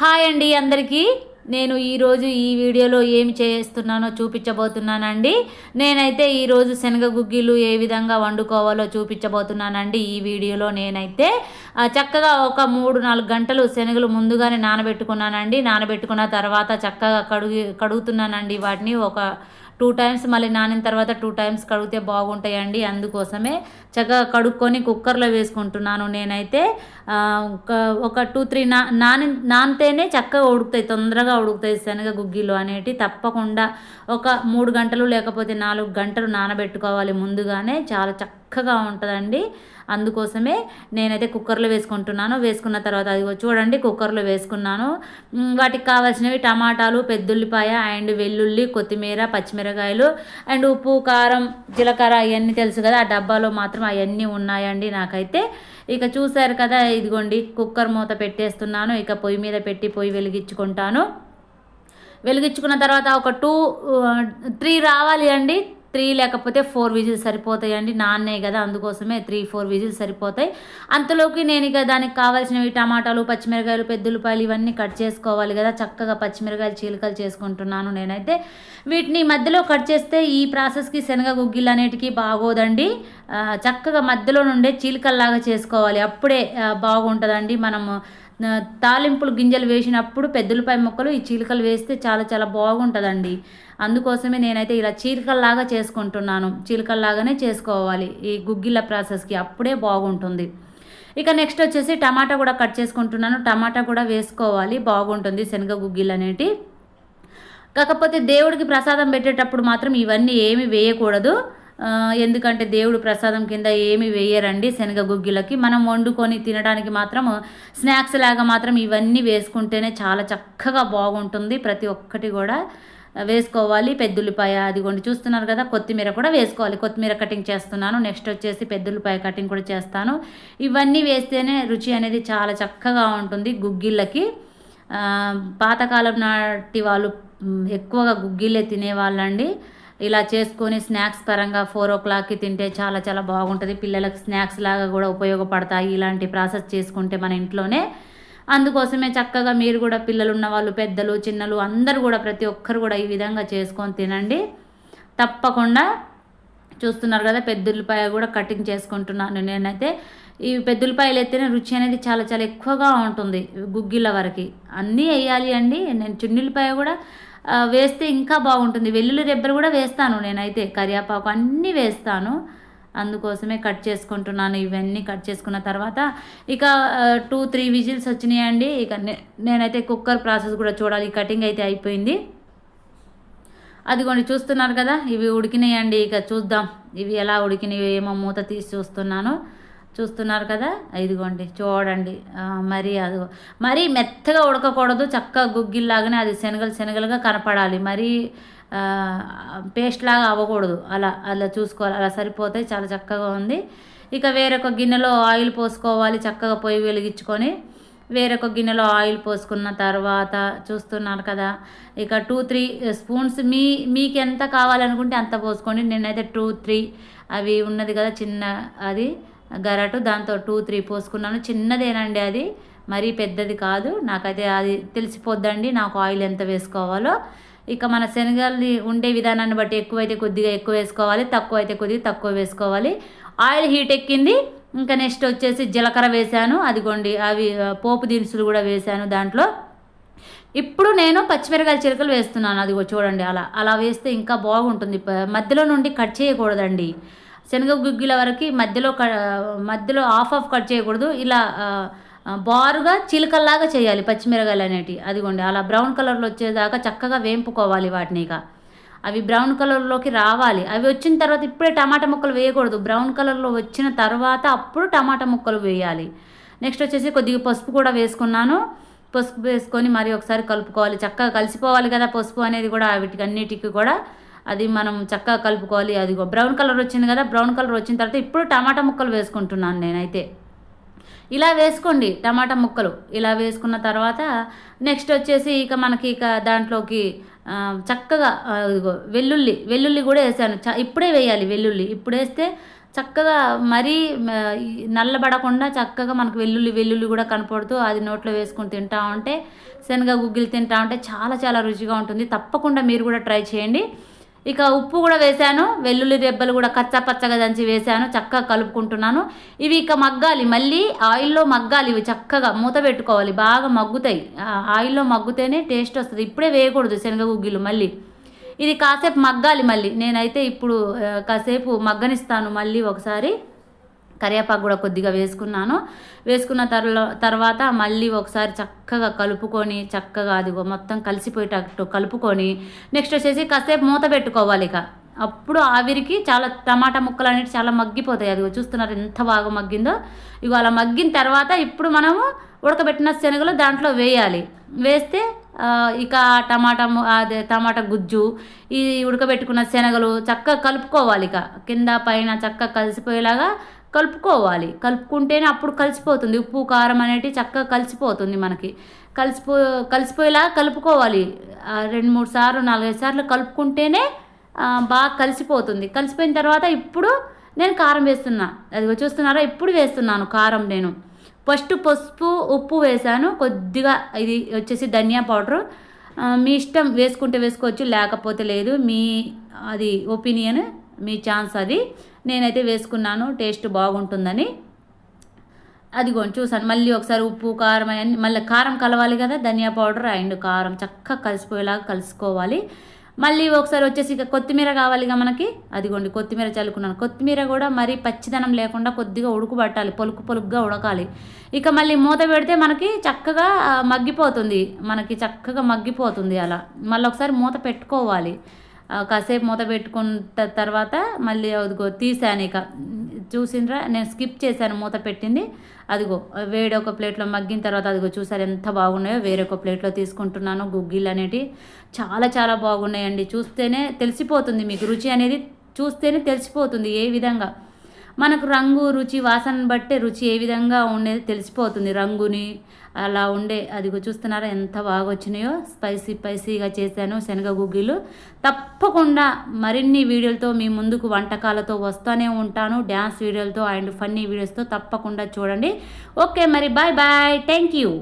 Hi అండి అందరికీ. నేను ఈరోజు ఈ వీడియోలో ఏమి చేస్తున్నానో చూపించబోతున్నానండి. నేనైతే ఈరోజు శనగ గుగ్గిలు ఏ విధంగా వండుకోవాలో చూపించబోతున్నానండి ఈ వీడియోలో నేనైతే. చక్కగా ఒక మూడు నాలుగు గంటలు శనగలు ముందుగానే నానబెట్టుకున్నానండి. నానబెట్టుకున్న తర్వాత చక్కగా కడుగు కడుగుతున్నానండి వాటిని. ఒక టూ టైమ్స్ మళ్ళీ నానిన తర్వాత టూ టైమ్స్ కడిగితే బాగుంటాయండి. అందుకోసమే చక్కగా కడుక్కొని కుక్కర్లో వేసుకుంటున్నాను నేనైతే. ఒక ఒక టూ త్రీ నా నాని నానితేనే చక్కగా ఉడుకుతాయి తొందరగా ఉడుకుతాయి శనగ గుగ్గిలు అనేటి. తప్పకుండా ఒక మూడు గంటలు లేకపోతే నాలుగు గంటలు నానబెట్టుకోవాలి ముందుగానే. చాలా చక్కగా ఉంటుందండి. అందుకోసమే నేనైతే కుక్కర్లో వేసుకుంటున్నాను. వేసుకున్న తర్వాత అది చూడండి కుక్కర్లో వేసుకున్నాను. వాటికి కావాల్సినవి టమాటాలు పెద్దుల్లిపాయ అండ్ వెల్లుల్లి కొత్తిమీర పచ్చిమిరకాయలు అండ్ ఉప్పు కారం జీలకర్ర అవన్నీ తెలుసు కదా ఆ డబ్బాలో మాత్రం అవన్నీ ఉన్నాయండి నాకైతే. ఇక చూశారు కదా ఇదిగోండి కుక్కర్ మూత పెట్టేస్తున్నాను. ఇక పొయ్యి మీద పెట్టి పొయ్యి వెలిగించుకుంటాను. వెలిగించుకున్న తర్వాత ఒక టూ త్రీ రావాలి అండి. త్రీ లేకపోతే ఫోర్ విజిల్స్ సరిపోతాయండి. నాన్నే కదా అందుకోసమే త్రీ ఫోర్ విజిల్స్ సరిపోతాయి. అంతలోకి నేను ఇక దానికి కావాల్సినవి టమాటాలు పచ్చిమిరకాయలు పెద్దులపాయలు ఇవన్నీ కట్ చేసుకోవాలి కదా. చక్కగా పచ్చిమిరకాయలు చీలికలు చేసుకుంటున్నాను నేనైతే. వీటిని మధ్యలో కట్ చేస్తే ఈ ప్రాసెస్కి శనగ గుగ్గిలు అనేటికి బాగోదండి. చక్కగా మధ్యలో నుండే చీలికల్లాగా చేసుకోవాలి. అప్పుడే బాగుంటుందండి. మనము తాలింపులు గింజలు వేసినప్పుడు పెద్దలపై ముక్కలు ఈ చీలికలు వేస్తే చాలా చాలా బాగుంటుందండి. అందుకోసమే నేనైతే ఇలా చీలికల్లాగా చేసుకుంటున్నాను. చీలికల్లాగానే చేసుకోవాలి. ఈ గుగ్గిళ్ళ ప్రాసెస్కి అప్పుడే బాగుంటుంది. ఇక నెక్స్ట్ వచ్చేసి టమాటా కూడా కట్ చేసుకుంటున్నాను. టమాటా కూడా వేసుకోవాలి. బాగుంటుంది శనగ గుగ్గిళ్ళు అనేటి. కాకపోతే దేవుడికి ప్రసాదం పెట్టేటప్పుడు మాత్రం ఇవన్నీ ఏమి వేయకూడదు. ఎందుకంటే దేవుడు ప్రసాదం కింద ఏమి వేయరండి శనగ గుగ్గిలకి. మనం వండుకొని తినడానికి మాత్రం స్నాక్స్ లాగా మాత్రం ఇవన్నీ వేసుకుంటేనే చాలా చక్కగా బాగుంటుంది. ప్రతి ఒక్కటి కూడా వేసుకోవాలి. పెద్దుల్లిపాయ అదిగోండి చూస్తున్నారు కదా కొత్తిమీర కూడా వేసుకోవాలి. కొత్తిమీర కటింగ్ చేస్తున్నాను. నెక్స్ట్ వచ్చేసి పెద్దుల్లిపాయ కటింగ్ కూడా చేస్తాను. ఇవన్నీ వేస్తేనే రుచి అనేది చాలా చక్కగా ఉంటుంది గుగ్గిళ్ళకి. పాతకాలం నాటి వాళ్ళు ఎక్కువగా గుగ్గిళ్ళే తినేవాళ్ళండి. ఇలా చేసుకొని స్నాక్స్ పరంగా ఫోర్ ఓ క్లాక్కి తింటే చాలా చాలా బాగుంటుంది. పిల్లలకు స్నాక్స్ లాగా కూడా ఉపయోగపడతాయి. ఇలాంటి ప్రాసెస్ చేసుకుంటే మన ఇంట్లోనే. అందుకోసమే చక్కగా మీరు కూడా పిల్లలు ఉన్నవాళ్ళు పెద్దలు చిన్నలు అందరూ కూడా ప్రతి ఒక్కరు కూడా ఈ విధంగా చేసుకొని తినండి. తప్పకుండా చూస్తున్నారు కదా పెద్దుల్లిపాయ కూడా కటింగ్ చేసుకుంటున్నాను నేనైతే. ఈ పెద్దుల్లిపాయలు అయితేనే రుచి అనేది చాలా చాలా ఎక్కువగా ఉంటుంది గుగ్గిళ్ళ వరకు. అన్నీ వేయాలి అండి. నేను చున్నీలపాయ కూడా వేస్తే ఇంకా బాగుంటుంది. వెల్లుల్లి రెబ్బలు కూడా వేస్తాను నేనైతే. కరివేపాకు అన్నీ వేస్తాను. అందుకోసమే కట్ చేసుకుంటున్నాను. ఇవన్నీ కట్ చేసుకున్న తర్వాత ఇక టూ త్రీ విజిల్స్ వచ్చినాయండి. ఇక నేనైతే కుక్కర్ ప్రాసెస్ కూడా చూడాలి. ఈ కటింగ్ అయితే అయిపోయింది. అదిగోండి చూస్తున్నారు కదా? ఇవి ఉడికినాయండి. ఇక చూద్దాం. ఇవి ఎలా ఉడికినాయో ఏమో మూత తీసి చూస్తున్నాను. చూస్తున్నారు కదా? ఇదిగోండి చూడండి. మరి అది మరీ మెత్తగా ఉడకకూడదు చక్కగా గుగ్గిల్లాగానే అది శనగలు శనగలుగా కనపడాలి. మరీ పేస్ట్ లాగా అవ్వకూడదు. అలా అలా చూసుకోవాలి. అలా సరిపోతే చాలా చక్కగా ఉంది. ఇక వేరొక గిన్నెలో ఆయిల్ పోసుకోవాలి చక్కగా పొయ్యి వెలిగించుకొని. వేరొక గిన్నెలో ఆయిల్ పోసుకున్న తర్వాత చూస్తున్నారు కదా ఇక టూ త్రీ స్పూన్స్ మీ మీకు ఎంత కావాలనుకుంటే అంత పోసుకోండి. నేనైతే టూ త్రీ అవి ఉన్నది కదా చిన్న అది. గరటు దాంతో టూ త్రీ పోసుకున్నాను. చిన్నదేనండి అది. మరీ పెద్దది కాదు. నాకైతే అది తెలిసిపోద్దండి నాకు ఆయిల్ ఎంత వేసుకోవాలో. ఇక మన శనగల్ని ఉండే విధానాన్ని బట్టి ఎక్కువైతే కొద్దిగా ఎక్కువ వేసుకోవాలి. తక్కువ అయితే కొద్దిగా తక్కువ వేసుకోవాలి. ఆయిల్ హీట్ ఎక్కింది. ఇంకా నెక్స్ట్ వచ్చేసి జీలకర్ర వేశాను. అదిగోండి అవి పోపు దినుసులు కూడా వేశాను దాంట్లో. ఇప్పుడు నేను పచ్చిమిరకాయ చిలకలు వేస్తున్నాను. అది చూడండి అలా అలా వేస్తే ఇంకా బాగుంటుంది. మధ్యలో నుండి కట్ చేయకూడదండి. శనగ గుగ్గిల వరకు మధ్యలో క మధ్యలో ఆఫ్ ఆఫ్ కట్ చేయకూడదు. ఇలా బారుగా చిలకల్లాగా చేయాలి పచ్చిమిరగాయలు అనేటివి. అదిగోండి అలా బ్రౌన్ కలర్లో వచ్చేదాకా చక్కగా వేంపుకోవాలి వాటిని ఇక. అవి బ్రౌన్ కలర్లోకి రావాలి. అవి వచ్చిన తర్వాత ఇప్పుడే టమాటా ముక్కలు వేయకూడదు. బ్రౌన్ కలర్లో వచ్చిన తర్వాత అప్పుడు టమాటా ముక్కలు వేయాలి. నెక్స్ట్ వచ్చేసి కొద్దిగా పసుపు కూడా వేసుకున్నాను. పసుపు వేసుకొని మరి ఒకసారి కలుపుకోవాలి. చక్కగా కలిసిపోవాలి కదా పసుపు అనేది కూడా వీటికి అన్నిటికీ కూడా. అది మనం చక్కగా కలుపుకోవాలి. అదిగో బ్రౌన్ కలర్ వచ్చింది కదా బ్రౌన్ కలర్ వచ్చిన తర్వాత ఇప్పుడు టమాటా ముక్కలు వేసుకుంటున్నాను నేనైతే. ఇలా వేసుకోండి టమాటా ముక్కలు. ఇలా వేసుకున్న తర్వాత నెక్స్ట్ వచ్చేసి ఇక మనకి ఇక దాంట్లోకి చక్కగా ఇదిగో వెల్లుల్లి వెల్లుల్లి కూడా వేసాను. చ ఇప్పుడే వేయాలి వెల్లుల్లి. ఇప్పుడు వేస్తే చక్కగా మరీ నల్లబడకుండా చక్కగా మనకు వెల్లుల్లి వెల్లుల్లి కూడా కనపడుతూ అది నోట్లో వేసుకొని తింటా ఉంటే శనగ గుగ్గిలు తింటా ఉంటే చాలా చాలా రుచిగా ఉంటుంది. తప్పకుండా మీరు కూడా ట్రై చేయండి. ఇక ఉప్పు కూడా వేశాను వెల్లుల్లి రెబ్బలు కూడా కచ్చా పచ్చగా దంచి వేశాను చక్కగా కలుపుకుంటున్నాను. ఇవి ఇక మగ్గాలి మళ్ళీ ఆయిల్లో మగ్గాలి ఇవి చక్కగా మూత పెట్టుకోవాలి బాగా మగ్గుతాయి. ఆయిల్లో మగ్గుతేనే టేస్ట్ వస్తుంది. ఇప్పుడే వేయకూడదు శనగ గుగ్గిలు మళ్ళీ. ఇది కాసేపు మగ్గాలి మళ్ళీ. నేనైతే ఇప్పుడు కాసేపు మగ్గనిస్తాను మళ్ళీ ఒకసారి. కరివేపాకు కూడా కొద్దిగా వేసుకున్నాను. వేసుకున్న తర్లో తర్వాత మళ్ళీ ఒకసారి చక్కగా కలుపుకొని చక్కగా అదిగో మొత్తం కలిసిపోయేటట్టు కలుపుకొని నెక్స్ట్ వచ్చేసి కాసేపు మూత పెట్టుకోవాలి ఇక. అప్పుడు ఆవిరికి చాలా టమాటా ముక్కలు అనేవి చాలా మగ్గిపోతాయి. అదిగో చూస్తున్నారు ఎంత బాగా మగ్గిందో. ఇగో అలా మగ్గిన తర్వాత ఇప్పుడు మనము ఉడకబెట్టిన శనగలు దాంట్లో వేయాలి. వేస్తే ఇక టమాటా అదే టమాటా గుజ్జు ఈ ఉడకబెట్టుకున్న శనగలు చక్కగా కలుపుకోవాలి ఇక. కింద పైన చక్కగా కలిసిపోయేలాగా కలుపుకోవాలి. కలుపుకుంటేనే అప్పుడు కలిసిపోతుంది. ఉప్పు కారం అనేటివి చక్కగా కలిసిపోతుంది మనకి. కలిసిపో కలిసిపోయేలా కలుపుకోవాలి. రెండు మూడు సార్లు నాలుగైదు సార్లు కలుపుకుంటేనే బాగా కలిసిపోతుంది. కలిసిపోయిన తర్వాత ఇప్పుడు నేను కారం వేస్తున్నా. అది చూస్తున్నారా? ఇప్పుడు వేస్తున్నాను కారం నేను. ఫస్ట్ పసుపు ఉప్పు వేసాను కొద్దిగా ఇది వచ్చేసి ధనియా పౌడరు. మీ ఇష్టం వేసుకుంటే వేసుకోవచ్చు లేకపోతే లేదు. మీ అది ఒపీనియన్ మీ ఛాన్స్ అది. నేనైతే వేసుకున్నాను టేస్ట్ బాగుంటుందని. అదిగోండి చూసాను మళ్ళీ ఒకసారి ఉప్పు కారం అవన్నీ మళ్ళీ కారం కలవాలి కదా ధనియా పౌడర్ అండ్ కారం చక్కగా కలిసిపోయేలాగా కలుసుకోవాలి. మళ్ళీ ఒకసారి వచ్చేసి ఇక కొత్తిమీర కావాలిగా మనకి అదిగోండి కొత్తిమీర చల్లుకున్నాను. కొత్తిమీర కూడా మరీ పచ్చిదనం లేకుండా కొద్దిగా ఉడుకుబట్టాలి పొలుకు పొలుగ్గా ఉడకాలి. ఇక మళ్ళీ మూత పెడితే మనకి చక్కగా మగ్గిపోతుంది. మనకి చక్కగా మగ్గిపోతుంది అలా. మళ్ళీ ఒకసారి మూత పెట్టుకోవాలి. కాసేపు మూత పెట్టుకున్న తర్వాత మళ్ళీ అదిగో తీసాను ఇక. చూసిండ్రా? నేను స్కిప్ చేశాను మూత పెట్టింది. అదిగో వేడి ఒక ప్లేట్లో మగ్గిన తర్వాత అదిగో చూసారు ఎంత బాగున్నాయో. వేరొక ప్లేట్లో తీసుకుంటున్నాను. గుగ్గిళ్ళు అనేటివి చాలా చాలా బాగున్నాయండి. చూస్తేనే తెలిసిపోతుంది మీకు రుచి అనేది. చూస్తేనే తెలిసిపోతుంది ఏ విధంగా. మనకు రంగు రుచి వాసన బట్టే రుచి ఏ విధంగా ఉండేది తెలిసిపోతుంది. రంగుని అలా ఉండే అది చూస్తున్నారా ఎంత బాగా వచ్చినాయో స్పైసీ స్పైసీగా చేశాను శనగ గుగ్గిలు. తప్పకుండా మరిన్ని వీడియోలతో మీ ముందుకు వంటకాలతో వస్తూనే ఉంటాను. డ్యాన్స్ వీడియోలతో అండ్ ఫన్నీ వీడియోస్తో తప్పకుండా చూడండి. ఓకే మరి బాయ్ బాయ్. Thank you